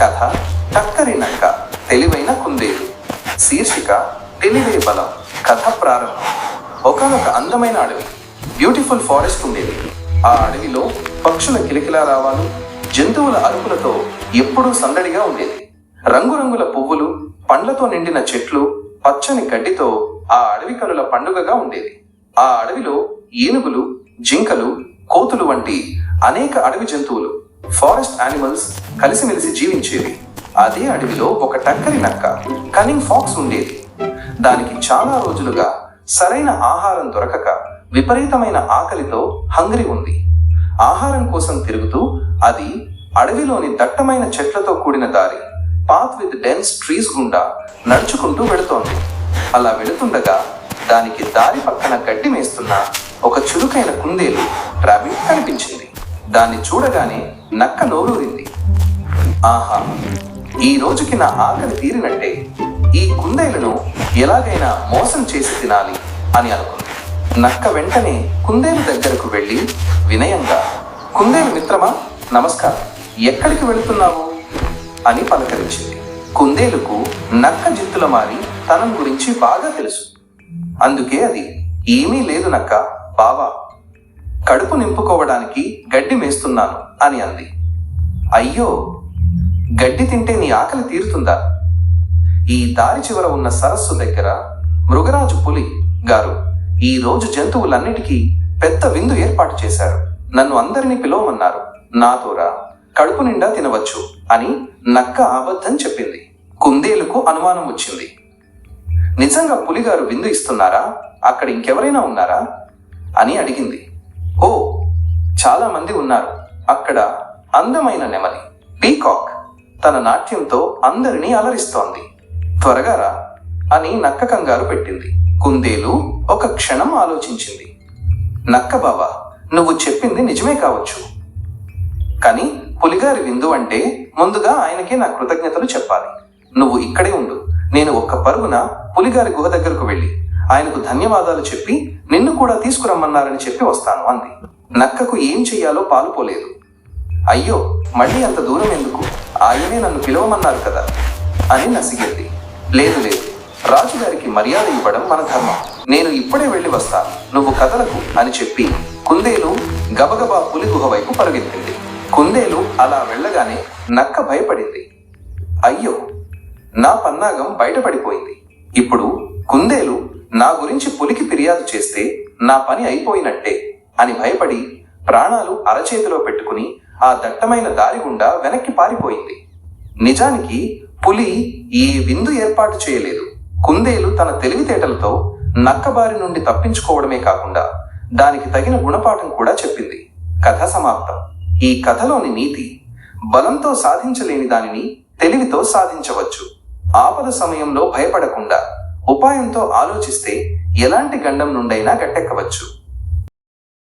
కథ టక్కరి నక్క తెలివైన కుందేలు. శీర్షిక తెలివే బలం. కథ ప్రారంభం. ఒకనొక అందమైన అడవి. బ్యూటిఫుల్ ఫారెస్ట్ ఉండేది. ఆ అడవిలో పక్షుల కిలకిలా రావాలు జంతువుల అరుపులతో ఎప్పుడూ సందడిగా ఉండేది. రంగురంగుల పువ్వులు పండ్లతో నిండిన చెట్లు పచ్చని గడ్డితో ఆ అడవి కనుల పండుగగా ఉండేది. ఆ అడవిలో ఏనుగులు జింకలు కోతులు వంటి అనేక అడవి జంతువులు. ఫారెస్ట్ యానిమల్స్ కలిసిమెలిసి జీవించేవి. అదే అడవిలో ఒక టక్కరి నక్క కనింగ్ ఫాక్స్ ఉండేది. దానికి చాలా రోజులుగా సరైన ఆహారం దొరకక విపరీతమైన ఆకలితో హంగ్రీ ఉంది. ఆహారం కోసం తిరుగుతూ అది అడవిలోని దట్టమైన చెట్లతో కూడిన దారి పాత్ విత్ డెన్స్ ట్రీస్ గుండా నడుచుకుంటూ వెళుతోంది. అలా వెళుతుండగా దానికి దారి పక్కన గడ్డి మేస్తున్న ఒక చురుకైన కుందేలు రాబిట్ కనిపించింది. దాన్ని చూడగానే నక్క నోరూరింది. ఆహా ఈ రోజుకి నా ఆకలి తీరినట్టే ఈ కుందేలను ఎలాగైనా మోసం చేసి తినాలి అని అనుకుంది. నక్క వెంటనే కుందేలు దగ్గరకు వెళ్ళి వినయంగా కుందేలు మిత్రమా నమస్కారం. ఎక్కడికి వెళుతున్నావు? అని పలకరించింది. కుందేలుకు నక్క జిత్తుల మారి తనం గురించి బాగా తెలుసు. అందుకే అది ఏమీ లేదు నక్క బావా కడుపు నింపుకోవడానికి గడ్డి మేస్తున్నాను అని అంది. అయ్యో గడ్డి తింటే నీ ఆకలి తీరుతుందా? ఈ దారి చివర ఉన్న సరస్సు దగ్గర మృగరాజు పులి గారు ఈ రోజు జంతువులన్నిటికీ పెద్ద విందు ఏర్పాటు చేశారు. నన్ను అందరినీ పిలవమన్నారు. నాతోరా కడుపు నిండా తినవచ్చు అని నక్క అబద్ధం చెప్పింది. కుందేలుకు అనుమానం వచ్చింది. నిజంగా పులిగారు విందు ఇస్తున్నారా? అక్కడ ఇంకెవరైనా ఉన్నారా? అని అడిగింది. ఓ చాలామంది ఉన్నారు. అక్కడ అందమైన నెమలి పీకాక్ తన నాట్యంతో అందరినీ అలరిస్తోంది. త్వరగా రా అని నక్క కంగారు పెట్టింది. కుందేలు ఒక క్షణం ఆలోచించింది. నక్క బావా నువ్వు చెప్పింది నిజమే కావచ్చు. కానీ పులిగారి విందు అంటే ముందుగా ఆయనకే నా కృతజ్ఞతలు చెప్పాలి. నువ్వు ఇక్కడే ఉండు. నేను ఒక్క పరుగున పులిగారి గుహ దగ్గరకు వెళ్ళి ఆయనకు ధన్యవాదాలు చెప్పి నిన్ను కూడా తీసుకురమ్మన్నారని చెప్పి వస్తాను అంది. నక్కకు ఏం చెయ్యాలో పాలుపోలేదు అయ్యో మళ్ళీ అంత దూరం ఎందుకు? ఆయనే నన్ను పిలవమన్నారు కదా అని నసిగింది. లేదు లేదు రాజుగారికి మర్యాద ఇవ్వడం మన ధర్మం. నేను ఇప్పుడే వెళ్ళి వస్తాను నువ్వు కదలకు అని చెప్పి కుందేలు గబగబా పులి గుహ వైపు పరుగెత్తింది. కుందేలు అలా వెళ్ళగానే నక్క భయపడింది. అయ్యో నా పన్నాగం బయటపడిపోయింది. ఇప్పుడు కుందేలు నా గురించి పులికి ఫిర్యాదు చేస్తే నా పని అయిపోయినట్టే అని భయపడి ప్రాణాలు అరచేతిలో పెట్టుకుని ఆ దట్టమైన దారి గుండా వెనక్కి పారిపోయింది. నిజానికి పులి ఈ విందు ఏర్పాటు చేయలేదు. కుందేలు తన తెలివితేటలతో నక్కబారి నుండి తప్పించుకోవడమే కాకుండా దానికి తగిన గుణపాఠం కూడా చెప్పింది. కథ సమాప్తం. ఈ కథలోని నీతి బలంతో సాధించలేని దానిని తెలివితో సాధించవచ్చు. ఆపద సమయంలో భయపడకుండా ఉపాయంతో ఆలోచిస్తే ఎలాంటి గండం నుండైనా గట్టెక్కవచ్చు.